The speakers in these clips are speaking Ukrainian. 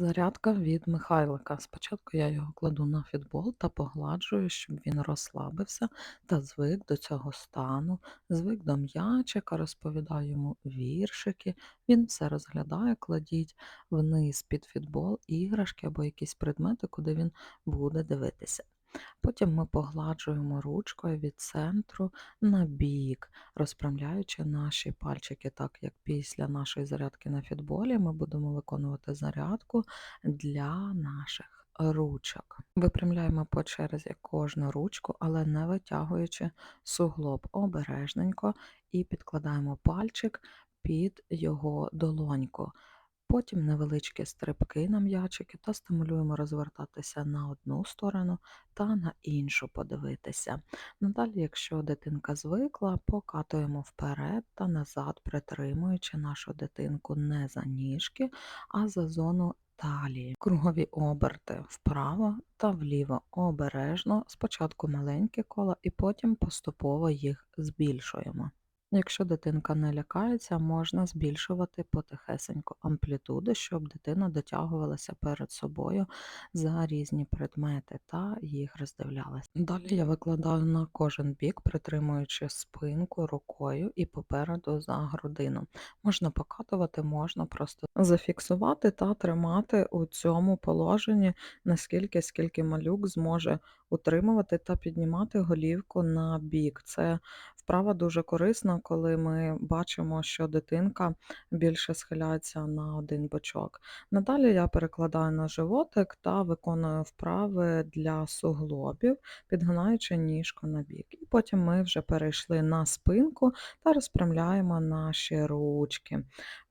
Зарядка від Михайлика. Спочатку я його кладу на фітбол та погладжую, щоб він розслабився та звик до цього стану, звик до м'ячика, розповідаю йому віршики. Він все розглядає, кладіть вниз під фітбол іграшки або якісь предмети, куди він буде дивитися. Потім ми погладжуємо ручкою від центру на бік, розправляючи наші пальчики, так як після нашої зарядки на фітболі ми будемо виконувати зарядку для наших ручок. Випрямляємо по черзі кожну ручку, але не витягуючи суглоб обережненько і підкладаємо пальчик під його долоньку. Потім невеличкі стрибки на м'ячики та стимулюємо розвертатися на одну сторону та на іншу подивитися. Надалі, якщо дитинка звикла, покатуємо вперед та назад, притримуючи нашу дитинку не за ніжки, а за зону талії. Кругові оберти вправо та вліво обережно, спочатку маленькі кола і потім поступово їх збільшуємо. Якщо дитинка не лякається, можна збільшувати потихесеньку амплітуду, щоб дитина дотягувалася перед собою за різні предмети та їх роздивлялася. Далі я викладаю на кожен бік, притримуючи спинку рукою і попереду за грудину. Можна покатувати, можна просто зафіксувати та тримати у цьому положенні, наскільки скільки малюк зможе утримувати та піднімати голівку на бік. Це вправа дуже корисна, коли ми бачимо, що дитинка більше схиляється на один бочок. Надалі я перекладаю на животик та виконую вправи для суглобів, підгинаючи ніжку на бік. І потім ми вже перейшли на спинку та розпрямляємо наші ручки.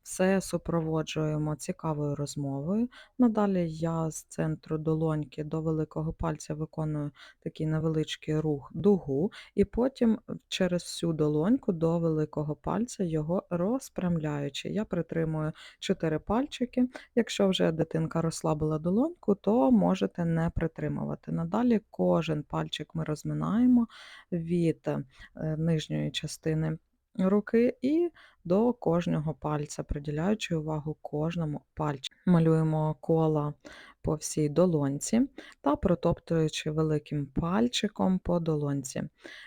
Все супроводжуємо цікавою розмовою. Надалі я з центру долоньки до великого пальця виконую такий невеличкий рух дугу, і потім через всю долоньку до великого пальця його розпрямляючи. Я притримую 4 пальчики. Якщо вже дитинка розслабила долоньку, то можете не притримувати. Надалі кожен пальчик ми розминаємо від е, нижньої частини руки і до кожного пальця, приділяючи увагу кожному пальчику. Малюємо кола по всій долонці та протоптуючи великим пальчиком по долонці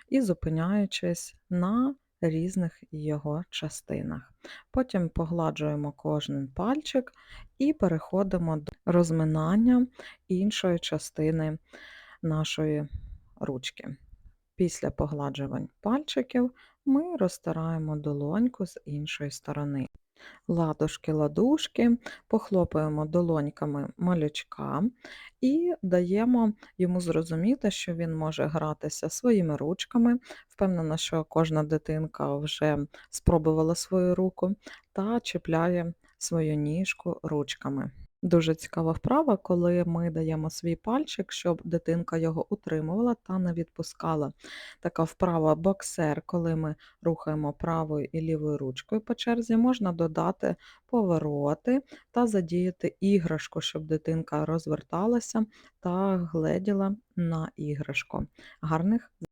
і зупиняючись на різних його частинах. Потім погладжуємо кожен пальчик і переходимо до розминання іншої частини нашої ручки. Після погладжувань пальчиків ми розтираємо долоньку з іншої сторони. Ладошки-ладушки, похлопаємо долоньками малючка і даємо йому зрозуміти, що він може гратися своїми ручками. Впевнена, що кожна дитинка вже спробувала свою руку та чіпляє свою ніжку ручками. Дуже цікава вправа, коли ми даємо свій пальчик, щоб дитинка його утримувала та не відпускала. Така вправа боксер, коли ми рухаємо правою і лівою ручкою по черзі, можна додати повороти та задіяти іграшку, щоб дитинка розверталася та гледіла на іграшку. Гарних